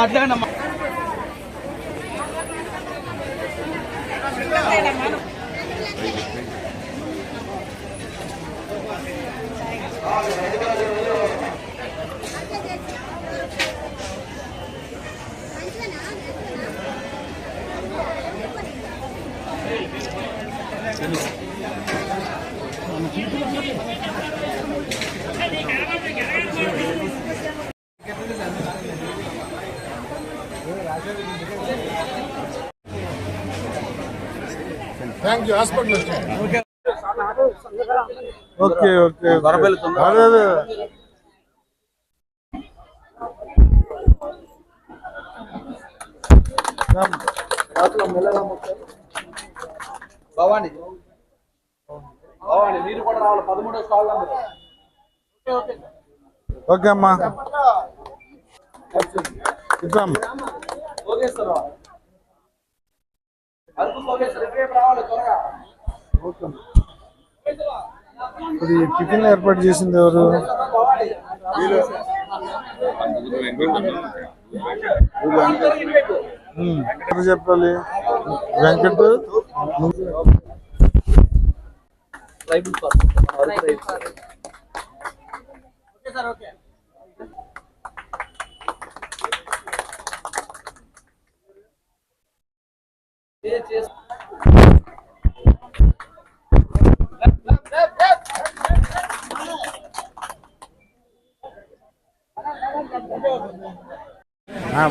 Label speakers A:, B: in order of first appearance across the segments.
A: మాట్లాడండి అమ్మా
B: thank
A: you
B: hospital okay
A: okay?
B: అదే అదే.
A: భవాని. భవాని మీరు కూడా రావాలి. పదమూడో స్టాల్ నెంబర్.
B: ఓకే అమ్మా. ఇద్దాం.
A: రేపు రావాలి త్వరగా.
B: ఇది టిఫిన్ ఏర్పాటు చేసింది ఎవరు? చెప్పాలి? వెంకట్?
A: Okay sir
B: okay.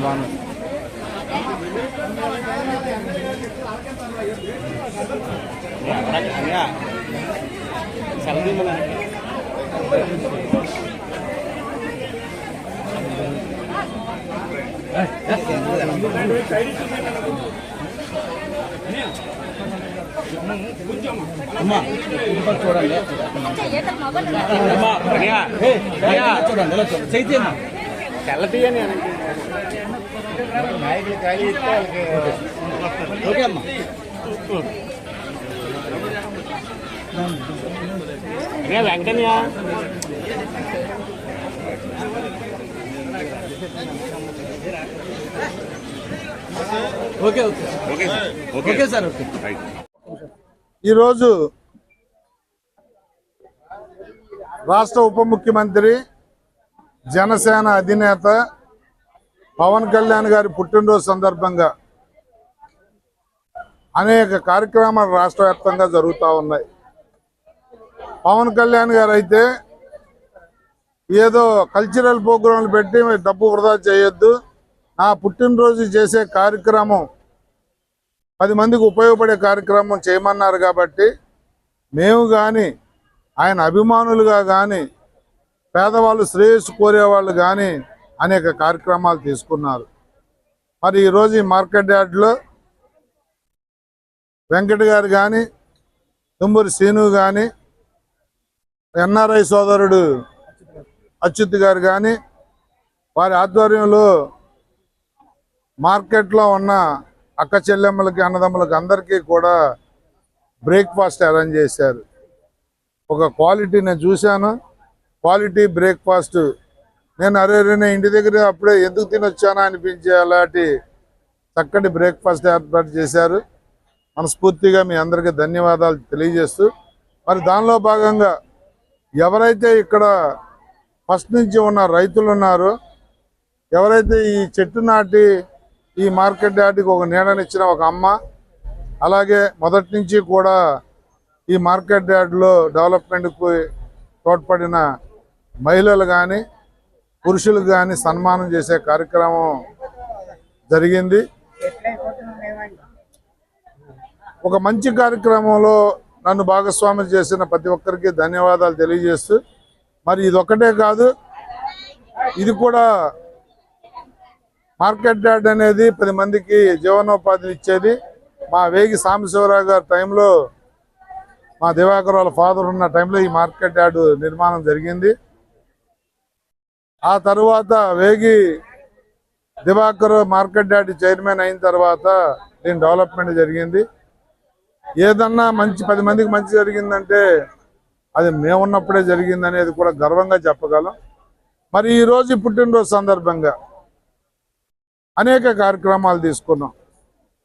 B: బాగుంది
A: చూడండి చూడండి ఇలా చూడండి చైతీ అమ్మా తెల్లటియని ఓకే అమ్మా Priya వెంకటన్యా okay okay. Okay sir. Okay.
B: ఈరోజు రాష్ట్ర ఉప ముఖ్యమంత్రి జనసేన అధినేత పవన్ కళ్యాణ్ గారి పుట్టినరోజు సందర్భంగా అనేక కార్యక్రమాలు రాష్ట్ర వ్యాప్తంగా జరుగుతూ ఉన్నాయి. పవన్ కళ్యాణ్ గారు అయితే ఏదో కల్చరల్ ప్రోగ్రాంలు పెట్టి డబ్బు వృధా చేయొద్దు. ఆ పుట్టినరోజు చేసే కార్యక్రమం పది మందికి ఉపయోగపడే కార్యక్రమం చేయమన్నారు కాబట్టి మేము కానీ ఆయన అభిమానులుగా కానీ పేదవాళ్ళు శ్రేయస్సు కోరేవాళ్ళు కానీ అనేక కార్యక్రమాలు తీసుకున్నారు. మరి ఈరోజు ఈ మార్కెట్ యార్డ్లో వెంకట గారు కానీ తుమ్మూరి శ్రీను కానీ ఎన్ఆర్ఐ సోదరుడు అచ్యుత్ గారు కానీ వారి ఆధ్వర్యంలో మార్కెట్లో ఉన్న అక్క చెల్లెమ్మలకి అన్నదమ్ములకి అందరికీ కూడా బ్రేక్ఫాస్ట్ అరేంజ్ చేశారు. ఒక క్వాలిటీ నేను చూశాను. Quality breakfast. నేను అరే రే నేను ఇంటి దగ్గర అప్పుడే ఎందుకు తినొచ్చానా అనిపించే అలాంటి చక్కటి బ్రేక్ఫాస్ట్ ఏర్పాటు చేశారు. మనస్ఫూర్తిగా మీ అందరికీ ధన్యవాదాలు తెలియజేస్తూ మరి దానిలో భాగంగా ఎవరైతే ఇక్కడ ఫస్ట్ నుంచి ఉన్న రైతులు ఉన్నారో ఎవరైతే ఈ చెట్టు నాటి ఈ మార్కెట్ యార్డుకి ఒక నీడనిచ్చిన ఒక అమ్మ అలాగే మొదటి నుంచి కూడా ఈ మార్కెట్ యార్డులో డెవలప్మెంట్కి తోడ్పడిన మహిళలు కానీ పురుషులు కానీ సన్మానం చేసే కార్యక్రమం జరిగింది. ఒక మంచి కార్యక్రమంలో నన్ను భాగస్వామి చేసిన ప్రతి ఒక్కరికి ధన్యవాదాలు తెలియజేస్తూ మరి ఇది ఒక్కటే కాదు ఇది కూడా మార్కెట్ యార్డ్ అనేది పది మందికి జీవనోపాధిని ఇచ్చేది. మా వేగి సాంబశివరావు గారి టైంలో మా దివాకర్ వాళ్ళ ఫాదర్ ఉన్న టైంలో ఈ మార్కెట్ యార్డ్ నిర్మాణం జరిగింది. ఆ తర్వాత వేగి దివాకర్ మార్కెట్ యార్డ్ చైర్మన్ అయిన తర్వాత దీని డెవలప్మెంట్ జరిగింది. ఏదన్నా మంచి పది మందికి మంచి జరిగిందంటే అది మేమున్నప్పుడే జరిగింది అనేది కూడా గర్వంగా చెప్పగలం. మరి ఈరోజు పుట్టినరోజు సందర్భంగా అనేక కార్యక్రమాలు తీసుకున్నాం.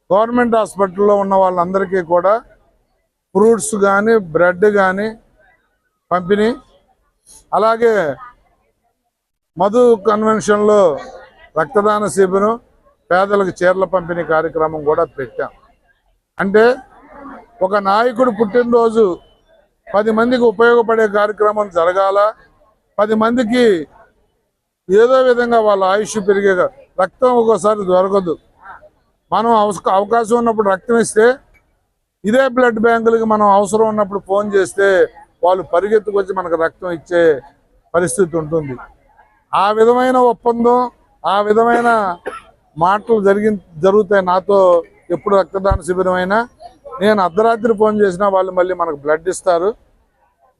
B: గవర్నమెంట్ హాస్పిటల్లో ఉన్న వాళ్ళందరికీ కూడా ఫ్రూట్స్ కానీ బ్రెడ్ కానీ పంపిణీ. అలాగే మధు కన్వెన్షన్లో రక్తదాన శిబిరం పేదలకు చీరల పంపిణీ కార్యక్రమం కూడా పెట్టాం. అంటే ఒక నాయకుడు పుట్టినరోజు పది మందికి ఉపయోగపడే కార్యక్రమం జరగాల పది మందికి ఏదో విధంగా వాళ్ళ ఆయుష్ పెరిగే రక్తం ఒక్కోసారి దొరకదు. మనం అవకాశం ఉన్నప్పుడు రక్తం ఇస్తే ఇదే బ్లడ్ బ్యాంకులకి మనం అవసరం ఉన్నప్పుడు ఫోన్ చేస్తే వాళ్ళు పరిగెత్తుకొచ్చి మనకు రక్తం ఇచ్చే పరిస్థితి ఉంటుంది. ఆ విధమైన ఒప్పందం ఆ విధమైన మాటలు జరిగి జరుగుతాయి. నాతో ఎప్పుడు రక్తదాన శిబిరమైనా నేను అర్ధరాత్రి ఫోన్ చేసినా వాళ్ళు మళ్ళీ మనకు బ్లడ్ ఇస్తారు.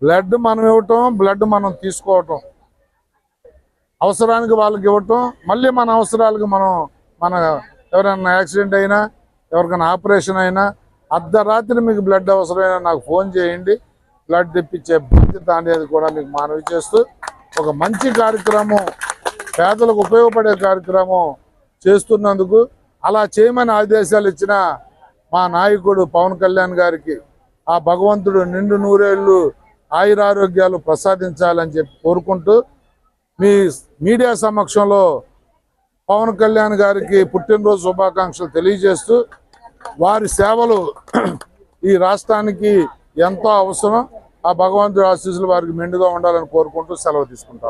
B: బ్లడ్ మనం ఇవ్వటం బ్లడ్ మనం తీసుకోవటం. అవసరానికి వాళ్ళకి ఇవ్వటం మళ్ళీ మన అవసరాలకు మనం మన ఎవరైనా యాక్సిడెంట్ అయినా ఎవరికైనా ఆపరేషన్ అయినా అర్ధరాత్రి మీకు బ్లడ్ అవసరమైనా నాకు ఫోన్ చేయండి. బ్లడ్ తెప్పించే బాధ్యత అనేది కూడా మీకు మనవి చేస్తూ ఒక మంచి కార్యక్రమం పేదలకు ఉపయోగపడే కార్యక్రమం చేస్తున్నందుకు అలా చేయమని ఆదేశాలు ఇచ్చిన మా నాయకుడు పవన్ కళ్యాణ్ గారికి ఆ భగవంతుడు నిండు నూరేళ్ళు ఆయురారోగ్యాలు ప్రసాదించాలని చెప్పి కోరుకుంటూ మీ మీడియా సమక్షంలో పవన్ కళ్యాణ్ గారికి పుట్టినరోజు శుభాకాంక్షలు తెలియజేస్తూ వారి సేవలు ఈ రాష్ట్రానికి ఎంతో అవసరం. ఆ భగవంతుడి ఆశీస్సులు వారికి మెండుగా ఉండాలని కోరుకుంటూ సెలవు తీసుకుంటా